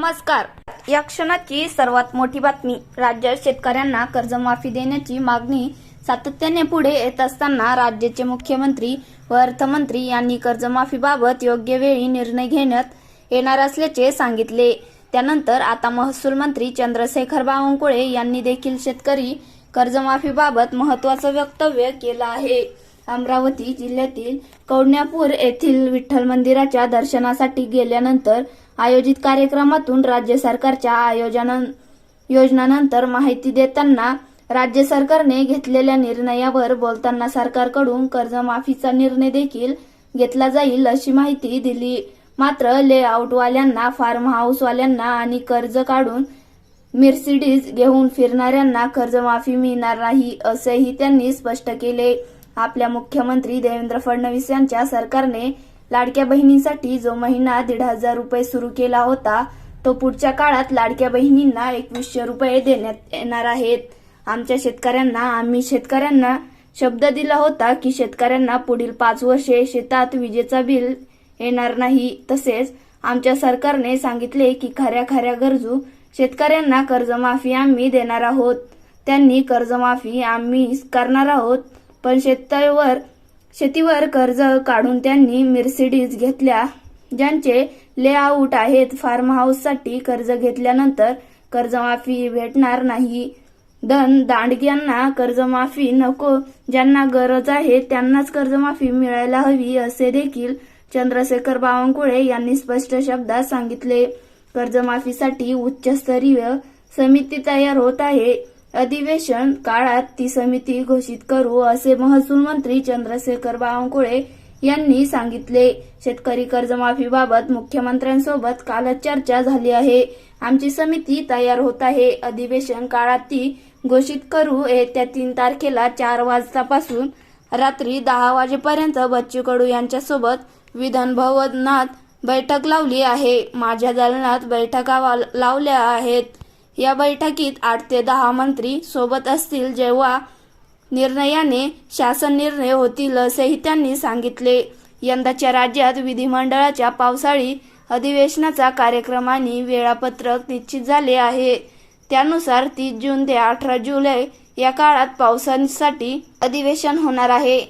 नमस्कार. या क्षणाची सर्वात मोठी बातमी राज्यात शेतकऱ्यांना कर्जमाफी देण्याची मागणी सातत्याने पुढे येत असताना राज्याचे मुख्यमंत्री व अर्थमंत्री यांनी कर्जमाफीबाबत योग्य वेळी निर्णय घेण्यात येणार असल्याचे सांगितले. त्यानंतर आता महसूल मंत्री चंद्रशेखर बावनकुळे यांनी देखील शेतकरी कर्जमाफीबाबत महत्वाचं वक्तव्य केलं आहे. अमरावती जिल्ह्यातील कौडण्यापूर येथील विठ्ठल मंदिराच्या दर्शनासाठी गेल्यानंतर आयोजित कार्यक्रमातून राज्य सरकारच्या आयोजनान योजनानंतर माहिती देताना राज्य सरकारने घेतलेल्या निर्णयावर बोलताना सरकारकडून कर्जमाफीचा निर्णय देखील घेतला जाईल अशी माहिती दिली. मात्र लेआउटवाल्यांना फार्म हाऊसवाल्यांना आणि कर्ज काढून मिर्सिडीज घेऊन फिरणाऱ्यांना कर्जमाफी मिळणार नाही असेही त्यांनी स्पष्ट केले. आपल्या मुख्यमंत्री देवेंद्र फडणवीस यांच्या सरकारने लाडक्या बहिणींसाठी जो महिना दीड हजार रुपये सुरू केला होता तो पुढच्या काळात लाडक्या बहिणींना एकवीसशे रुपये देण्यात येणार आहेत. आमच्या शेतकऱ्यांना आम्ही शेतकऱ्यांना शब्द दिला होता की शेतकऱ्यांना पुढील पाच वर्षे शेतात विजेचा बिल येणार नाही. तसेच आमच्या सरकारने सांगितले की खऱ्या खऱ्या गरजू शेतकऱ्यांना कर्जमाफी आम्ही देणार आहोत. त्यांनी कर्जमाफी आम्ही करणार आहोत. पण शेतावर शेतीवर कर्ज काढून त्यांनी मिर्सिडीज घेतल्या ज्यांचे लेआउट आहेत फार्म हाऊससाठी कर्ज घेतल्यानंतर कर्जमाफी भेटणार नाही. धन दांडग्यांना कर्जमाफी नको ज्यांना गरज आहे त्यांनाच कर्जमाफी मिळायला हवी असे देखील चंद्रशेखर बावनकुळे यांनी स्पष्ट शब्दात सांगितले. कर्जमाफीसाठी उच्चस्तरीय समिती तयार होत आहे. अधिवेशन काळात ती समिती घोषित करू असे महसूल मंत्री चंद्रशेखर बावनकुळे यांनी सांगितले. शेतकरी कर्जमाफीबाबत मुख्यमंत्र्यांसोबत कालच चर्चा झाली आहे. आमची समिती तयार होत आहे. अधिवेशन काळात ती घोषित करू येत्या तीन तारखेला चार वाजतापासून रात्री दहा वाजेपर्यंत बच्चू कडू यांच्यासोबत विधान भवनात बैठक लावली आहे. माझ्या दालनात बैठका लावल्या आहेत. या बैठकीत आठ ते दहा मंत्री सोबत असतील जेव्हा निर्णयाने शासन निर्णय होतील असेही त्यांनी सांगितले. यंदाच्या राज्यात विधिमंडळाच्या पावसाळी अधिवेशनाचा कार्यक्रम आणि वेळापत्रक निश्चित झाले आहे. त्यानुसार तीस जून ते अठरा जुलै या काळात पावसासाठी अधिवेशन होणार आहे.